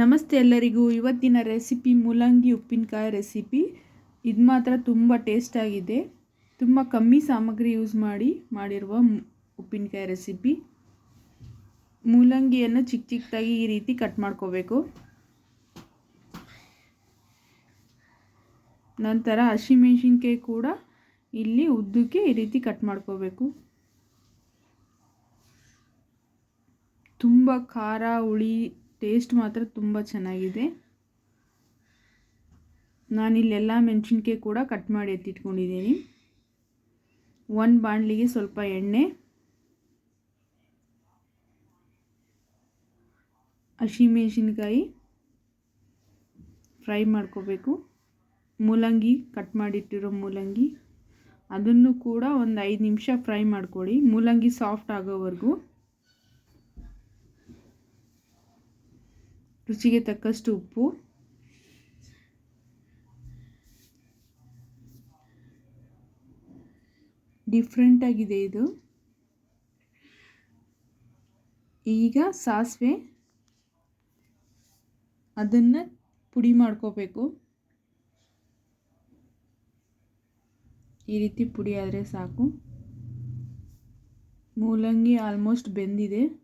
ನಮಸ್ತೆ ಎಲ್ಲರಿಗೂ. ಇವತ್ತಿನ ರೆಸಿಪಿ ಮೂಲಂಗಿ ಉಪ್ಪಿನಕಾಯಿ ರೆಸಿಪಿ. ಇದು ಮಾತ್ರ ತುಂಬ ಟೇಸ್ಟಾಗಿದೆ ತುಂಬ ಕಮ್ಮಿ ಸಾಮಗ್ರಿ ಯೂಸ್ ಮಾಡಿ ಮಾಡಿರುವ ಉಪ್ಪಿನಕಾಯಿ ರೆಸಿಪಿ. ಮೂಲಂಗಿಯನ್ನು ಚಿಕ್ಕ ಚಿಕ್ಕದಾಗಿ ಈ ರೀತಿ ಕಟ್ ಮಾಡ್ಕೋಬೇಕು. ನಂತರ ಹಸಿಮೆಣಸಿನ್ಕಾಯಿ ಕೂಡ ಇಲ್ಲಿ ಉದ್ದಕ್ಕೆ ಈ ರೀತಿ ಕಟ್ ಮಾಡ್ಕೋಬೇಕು. ತುಂಬ ಖಾರ, ಹುಳಿ ಟೇಸ್ಟ್ ಮಾತ್ರ ತುಂಬ ಚೆನ್ನಾಗಿದೆ. ನಾನಿಲ್ಲೆಲ್ಲ ಮೆಣಸಿನ್ಕಾಯಿ ಕೂಡ ಕಟ್ ಮಾಡಿ ಎತ್ತಿಟ್ಕೊಂಡಿದ್ದೀನಿ. ಒಂದು ಬಾಣಲಿಗೆ ಸ್ವಲ್ಪ ಎಣ್ಣೆ. ಹಸಿಮೆಣಸಿನ್ಕಾಯಿ ಫ್ರೈ ಮಾಡ್ಕೋಬೇಕು. ಮೂಲಂಗಿ ಕಟ್ ಮಾಡಿಟ್ಟಿರೋ ಮೂಲಂಗಿ. ಅದನ್ನು ಕೂಡ ಒಂದು ಐದು ನಿಮಿಷ ಫ್ರೈ ಮಾಡ್ಕೊಳ್ಳಿ. ಮೂಲಂಗಿ ಸಾಫ್ಟ್ ಆಗೋವರೆಗೂ. ರುಚಿಗೆ ತಕ್ಕಷ್ಟು ಉಪ್ಪು. ಡಿಫ್ರೆಂಟ್ ಆಗಿದೆ ಇದು. ಈಗ ಸಾಸಿವೆ. ಅದನ್ನು ಪುಡಿ ಮಾಡ್ಕೋಬೇಕು. ಈ ರೀತಿ ಪುಡಿ ಆದರೆ ಸಾಕು. ಮೂಲಂಗಿ ಆಲ್ಮೋಸ್ಟ್ ಬೆಂದಿದೆ.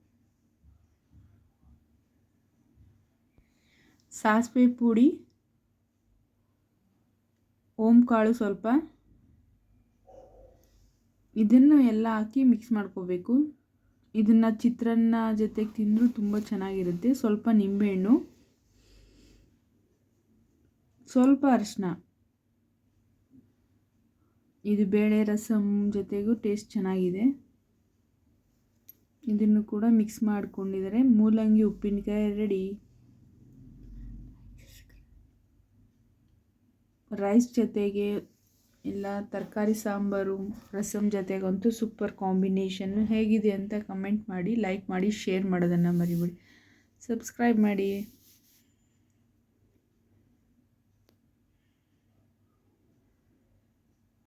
ಸಾಸಿವೆ ಪುಡಿ ಓಮ್ ಕಾಳು ಸ್ವಲ್ಪ. ಇದನ್ನು ಎಲ್ಲ ಹಾಕಿ ಮಿಕ್ಸ್ ಮಾಡ್ಕೋಬೇಕು. ಇದನ್ನು ಚಿತ್ರಾನ್ನ ಜೊತೆಗೆ ತಿಂದರೂ ತುಂಬ ಚೆನ್ನಾಗಿರುತ್ತೆ. ಸ್ವಲ್ಪ ನಿಂಬೆಹಣ್ಣು, ಸ್ವಲ್ಪ ಅರಿಶಿನ ಇದು ಬೇಳೆ ರಸಂ ಜೊತೆಗೂ ಟೇಸ್ಟ್ ಚೆನ್ನಾಗಿದೆ. ಇದನ್ನು ಕೂಡ ಮಿಕ್ಸ್ ಮಾಡಿಕೊಂಡಿದ್ದಾರೆ. ಮೂಲಂಗಿ, ಉಪ್ಪಿನಕಾಯಿ ರೆಡಿ ರೈಸ್ ಜೊತೆಗೆ ಇಲ್ಲ ತರಕಾರಿ ಸಾಂಬಾರು ರಸಮ್ ಜೊತೆಗಂತೂ ಸೂಪರ್ ಕಾಂಬಿನೇಷನ್ನು ಹೇಗಿದೆ ಅಂತ ಕಮೆಂಟ್ ಮಾಡಿ ಲೈಕ್ ಮಾಡಿ ಶೇರ್ ಮಾಡೋದನ್ನು ಮರಿಬೇಡಿ. ಸಬ್ಸ್ಕ್ರೈಬ್ ಮಾಡಿ.